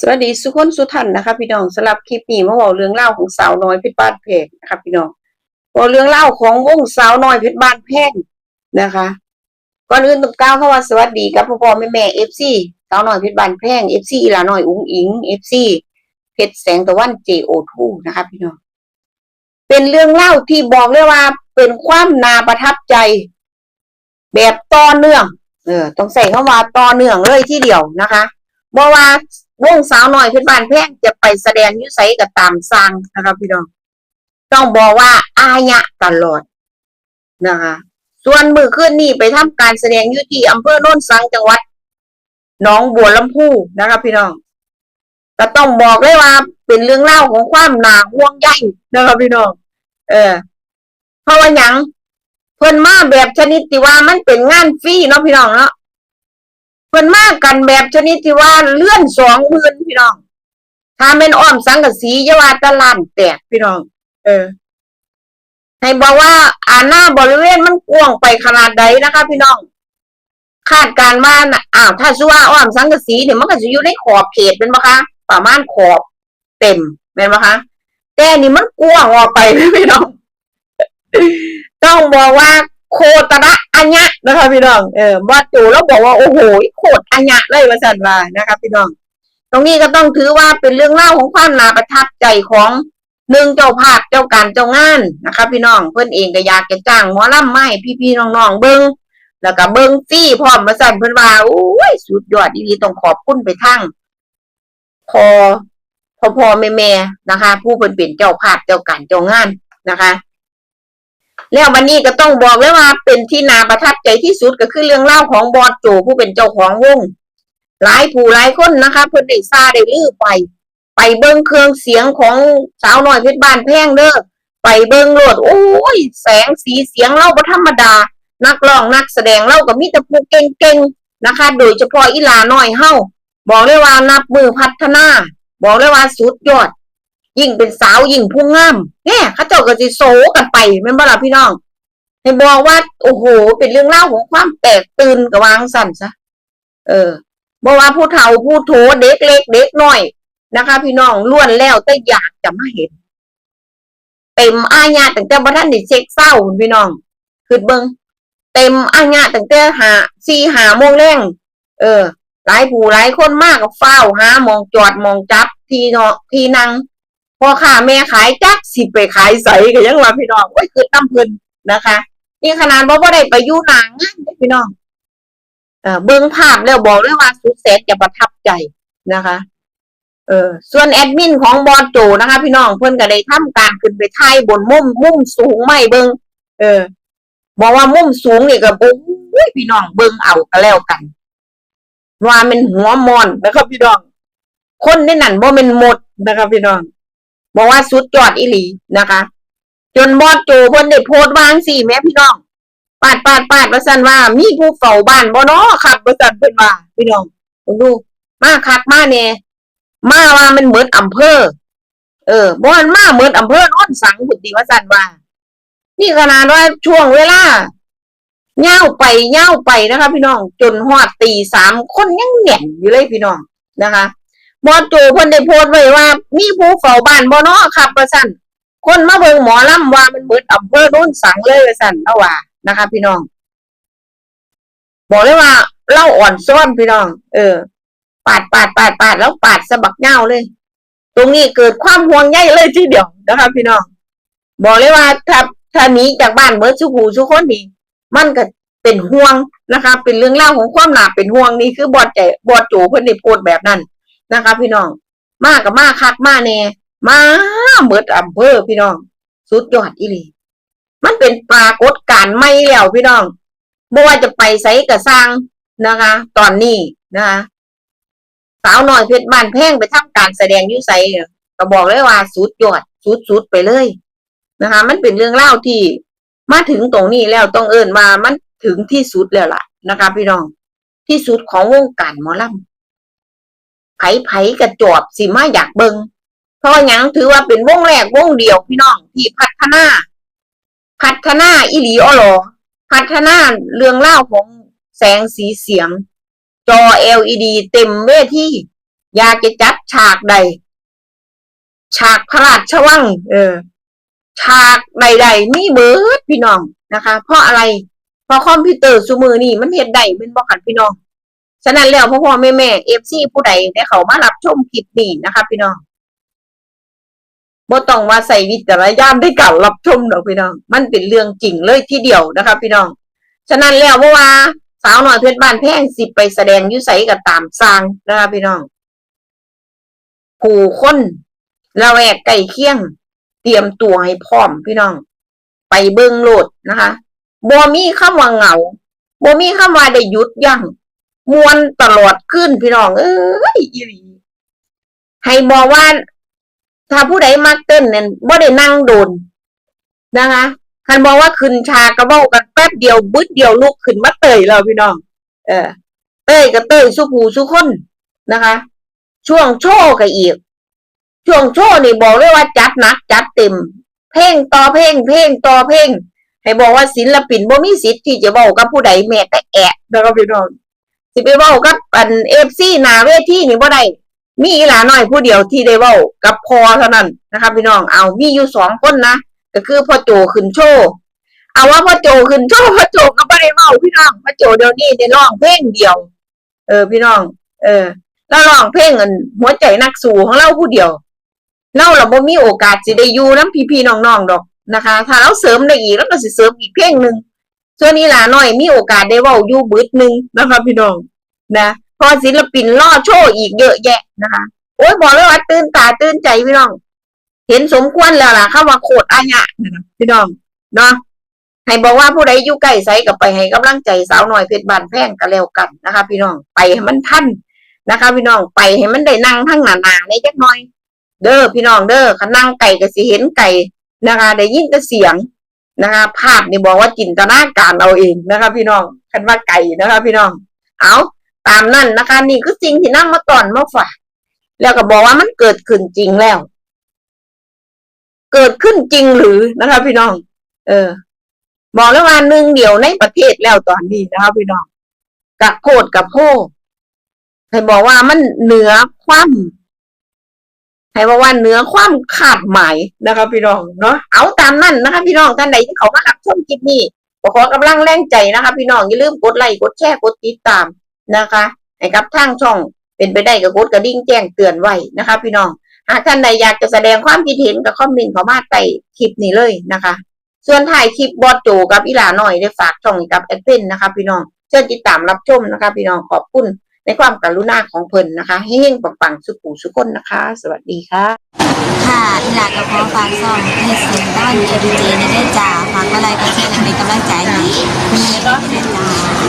สวัสดีสุขนสุทันนะคะพี่น้องสำหรับคลิปนี้มาบอกเรื่องเล่าของสาวน้อยเพชรบ้านแพงนะคะพี่น้องบอกเรื่องเล่าของวงสาวน้อยเพชรบ้านแพงนะคะก่อนอื่นต้องกล่าวคำว่าสวัสดีกับพ่อพ่อแม่แม่เอฟซีสาวน้อยเพชรบ้านแพงเอฟซีอีหลาน้อยอุ้งอิงเอฟซีเพชรแสงตะวันเจโอทูนะคะพี่น้องเป็นเรื่องเล่าที่บอกเลยว่าเป็นความนาประทับใจ แบบต่อเนื่อง เออ ต้องใส่คำว่าต่อเนื่องเลยที่เดียวนะคะบ่ว่า วงสาวน้อยเพชรบ้านแพงจะไปแสดงยุไสก็ตามสร้างนะคะพี่น้องต้องบอกว่าอายะตลอดนะคะ ส่วนมือขึ้นนี่ไปทำการแสดงยู่ที่อำเภอโน่นสังจังหวัดหนองบัวลำพูนะคะพี่น้องก็ต้องบอกเลยว่าเป็นเรื่องเล่าของความหนาห่วงใยนะคะพี่น้องเออ เพราะว่าหยังเพิ่นมาแบบชนิดที่ว่ามันเป็นงานฟรีเนาะพี่น้องเนาะ เพิ่นมากกันแบบชนิดที่ว่าเลื่อนสองหมื่นพี่น้องถ้าเป็นอ้อมสังกะสีจะว่าตะลานแตกพี่น้อง เออ ให้บอกว่าอาหน้าบริเวณมันกว้างไปขนาดใดนะคะ พี่น้อง คาดการณ์ว่าอ้าวถ้าชื่อว่าอ้อมสังกะสีเนี่ยมันก็จะอยู่ในขอบเขตเป็นปะคะประมาณขอบเต็มเป็นปะคะแต่นี่มันกว้างออกไปพี่น้อง ต้องบอกว่าโคตระ อัญญะนะคะพี่น้อง เออว่าจูแล้วบอกว่าโอ้โหโคตรอัญญะเลยว่าสันว่านะคะพี่น้อง ตรงนี้ก็ต้องถือว่าเป็นเรื่องเล่าของความนาประทับใจของหนึ่งเจ้าภาพเจ้าการเจ้างานนะคะ พี่น้องเพื่อนเองก็อยากจะจ้างหมอลำไม้พี่ๆน้องๆเบิ้งแล้วก็เบิ้งฟรี่พร้อมมาสั่นเพื่อนว่าโอ้ยสุดยอดดีๆต้องขอบคุณไปทั้งพอพอพอแม่แม่นะคะ ผู้เป็นเป็นเจ้าภาพเจ้าการเจ้างานนะคะ แล้ววันนี้ก็ต้องบอกเลยว่าเป็นที่นาประทับใจที่สุดก็คือเรื่องเล่าของบอสโจผู้เป็นเจ้าของวงหลายผู้หลายคนนะคะเพิ่อนได้ซาได้ลือไป ไปเบิ้งเครื่องเสียงของสาวน้อยเพชรบ้านแพงเด้อไปเบิ้งโลดโอ้ย แสงสีเสียงเล่าบ่ธรรมดา นักร้องนักแสดงเล่าก็มีแต่ผู้เก่งๆนะคะ โดยเฉพาะอีหลาน้อยเฮาบอกเลยว่านับมือพัฒนา บอกเลยว่าสุดยอด ยิ่งเป็นสาวยิ่งผู้งามเนี่ยเขาเจ้าก็สิโซกันไปแม่นบ่ล่ะพี่น้องให้บอกว่า โอ้โห เป็นเรื่องเล่าของความแตกตื่นกับวางสั่นซะเออบอกว่าผู้เฒ่าผู้โถเด็กเล็กเด็กน้อยนะคะ พี่น้องล้วนแล้วแต่อยากจะมาเห็นเต็มอาญาตั้งแต่บ่ท่านได้เช็คเศร้าพี่น้องคือเบิงเต็มอาญาตั้งแต่หาสี่หาโมงแรงเออหลายผู้หลายคนมากกับเฝ้าหามองจอดมองจับที่เนาะที่นั่ง พอค่ะแม่ขายจักสิไปขายใสก็ยังว่าพี่น้องโอ้ยคือน้ำเพิ่นนะคะนี่ขนาดบ่บ่ได้ไปยู่หนางานเด้อพี่น้องเออเบิ่งภาพแล้วบอกเลยว่าสุดแสนจะประทับใจนะคะ เออส่วนแอดมินของบอสโจนะคะ พี่น้องเพิ่นก็ได้ทำการขึ้นไปถ่ายบนมุมมุมสูงไม่เบิ่งเออ บอกว่ามุมสูงนี่ก็โอ้ยพี่น้องเบิ่งเอาก็แล้วกันว่ามันหัวมอนนะครับพี่น้อง คนในนั้นบ่แม่นหมดนะคะพี่น้อง บอกว่าสุดยอดอีหลีนะคะ จนบอสโจเพิ่นได้โพสต์วางสี่แม่พี่น้องปาดปาดปาดว่าซั่นว่า มีผู้เฝ้าบ้านบ่เนาะครับว่าซั่นเพิ่นว่า พี่น้องดู มาคักมาแน่มาว่ามันเหมือนอำเภอ เออบ่มันมาเหมือนอำเภอโนนสังพุ่นติว่าซั่นว่า นี่ขนาดว่าช่วงเวลาเย่าไปเย่าไปนะคะ พี่น้องจนฮอดตีสามคนยังแน่นอยู่เลยพี่น้องนะคะ บอสโจเพิ่นได้โพสต์ไว้ว่า มีผู้เฝ้าบ้านบ่เนาะครับว่าซั่นคนมาเบิ่งหมอลำว่ามันเบิดอำเภอโน้นสังเลยว่าสั่นเอาว่านะคะ พี่น้อง บอกเลยว่าเล่าอ่อนซ้อนพี่น้อง เออ ปาดปาดปาดปาดแล้วปาดสะบักเงาเลย ตรงนี้เกิดความห่วงใยเลยทีเดียวนะคะ พี่น้อง บอกเลยว่าถ้าถ้าหนีจากบ้านเบิดสุขูสุกคนนี่มันก็เป็นห่วงนะคะ เป็นเรื่องเล่าของความหนาเป็นห่วงนี่คือบอดใจบอดโจเพิ่นได้โพสต์แบบนั้น นะคะ พี่น้อง มากกับมาคักมาแน่มาเบิดอำเภอพี่น้อง สุดยอดอีหลีมันเป็นปรากฏการณ์ไม่แล้วพี่น้องไม่ว่าจะไปไสกระสร้างนะคะ ตอนนี้นะคะสาวน้อยเพชรบ้านแพงไปทำการแสดงยุไสเนี่ยก็บอกเลยว่าสุดยอดสุดสุดไปเลยนะคะ มันเป็นเรื่องเล่าที่มาถึงตรงนี้แล้วต้องเอินมามันถึงที่สุดแล้วล่ะนะคะ พี่น้องที่สุดของวงการหมอลำ ไผไผกระจอบสิมาอยากเบิงเพราะยังถือว่าเป็นวงแรกวงเดียวพี่น้องที่พัฒนา พัฒนาอีหลีออหรอพัฒนาเรื่องเล่าของแสงสีเสียง จอ LED เต็มเวทีอยากจะจัดฉากใด ฉากพระราชวัง เออ ฉากใดๆมีเบิดพี่น้องนะคะ เพราะอะไร เพราะคอมพิวเตอร์ซูมือนี่มันเฮ็ดได้เป็นบ่ขันพี่น้อง ฉะนั้นแล้วพ่อพ่อแม่แม่เอฟซีผู้ใดได้เขามารับชมคลิปนี้นะคะพี่น้องบ่ต้องว่าใส่วิจารณญาณในการรับชมดอกพี่น้อง มันเป็นเรื่องจริงเลยทีเดียวนะคะพี่น้อง ฉะนั้นแล้วเพราะว่าสาวน้อยเพชรบ้านแพงสิไปแสดงยุใสกับตามสร้างนะคะพี่น้องผู้คนละแวกใกล้เคียง เตรียมตัวให้พร้อมพี่น้อง ไปเบิ่งโหลดนะคะบ่มีคำว่าเหงาบ่มีคำว่าได้หยุดยั้ง มวนตลอดขึ้นพี่น้องเอ้ยอีหลีให้บอกว่า ถ้าผู้ใดมักเต้นเนี่ยบ่ได้นั่งโดนนะคะคันบอกว่าขึ้นชากระเบ้ากันแป๊บเดียวบึดเดียวลุกขึ้นมาเตยแล้วพี่น้อง เออ เต้ยก็เต้ยสุผูสุคนนะคะ ช่วงโชว์ก็อีก ช่วงโชว์นี่บอกเลยว่าจัดหนักจัดเต็ม เพลงต่อเพลงเพลงต่อเพลงให้บอกว่าศิลปินบ่มีสิทธิ์ที่จะเว้ากับผู้ใดแม้แต่แอะนะครับพี่น้อง สิไปเว้ากับอัน FC หน้าเวทีนี่บ่ได้มีอีหลาน้อยผู้เดียวที่ได้เว้ากับพอเท่านั้นนะครับพี่น้องเอามีอยู่สองคนนะก็คือพ่อโจขึ้นโชว์เอาว่าพ่อโจขึ้นโชว์พ่อโจก็บ่ได้เว้าพี่น้องพ่อโจเดี๋ยวนี้ได้ร้องเพลงเดียว เออพี่น้อง เออแล้วร้องเพลงอันหัวใจนักสู้ของเราผู้เดียวเราเราบ่มีโอกาสสิได้อยู่น้ำพี่ๆน้องๆดอกนะคะ ถ้าเราเสริมได้อีกแล้วก็สิเสริมอีกเพลงหนึ่ง ส่วนนี้หลาน้อยมีโอกาสได้ว้าอยู่บึดหนึ่งนะคะพี่น้องนะเพอศิลปินล่อโชว์อีกเยอะแยะนะคะโอ้ยบอกเลยว่าตื่นตาตื่นใจพี่น้อง เห็นสมควรแล้วล่ะเข้ามาโคตรอาญะนะคะพี่น้องเนาะให้บอกว่าผู้ใดอยู่ใกล้ไสกับไปให้กำลังใจสาวหน้อยเพชรบานแพ่งกันแล้วกันนะคะ พี่น้องไปให้มันทันนะคะ พี่น้องไปให้มันได้นั่งทั้งหนาๆในจักหน่อย เด้อพี่น้องเด้อคันนั่งไก่ก็สิเห็นไก่นะคะได้ยินแต่เสียง นะคะภาพนี่บอกว่าจินตนาการเอาเองนะคะ พี่น้องคันว่าไก่นะคะ พี่น้อง เอาตามนั่นนะคะ นี่คือสิ่งที่นั่งมาตอนมาฝากแล้วก็บอกว่ามันเกิดขึ้นจริงแล้ว เกิดขึ้นจริงหรือนะคะ พี่น้อง เออ บอกแล้วว่าหนึ่งเดียวในประเทศแล้วตอนนี้นะคะ พี่น้องกับโคดกับโพให้บอกว่ามันเหนือความ ให้บอกว่าเนื้อความขาดหมายนะคะพี่น้องเนาะเอาตามนั่นนะคะ พี่น้องท่านใดที่เขามารับชมคลิปนี้ขอกำลังแรงใจนะคะ พี่น้องอย่าลืมกดไลค์กดแชร์กดติดตามนะคะให้กับทางช่องเป็นไปได้ก็กดกระดิ่งแจ้งเตือนไว้นะคะ พี่น้องหากท่านใดอยากจะแสดงความคิดเห็นก็คอมเมนต์เขามาใต้คลิปนี้เลยนะคะ ส่วนถ่ายคลิปบอสโจกับอีหลาหน่อยได้ฝากช่องกับแอดเป็นนะคะ พี่น้องเชิญติดตามรับชมนะคะ พี่น้องขอบคุณ ในความกรุณาของเพิ่นนะคะ ให้เฮงปังๆสุขุสุขคนนะคะ สวัสดีค่ะ ค่ะอีหลากระเพาะฝากซองให้เสียงต้อนเอดีเจในได้จ่าฝากอะไรก็เช่นเป็นกำลังใจให้มีก็ได้จ่าแฟ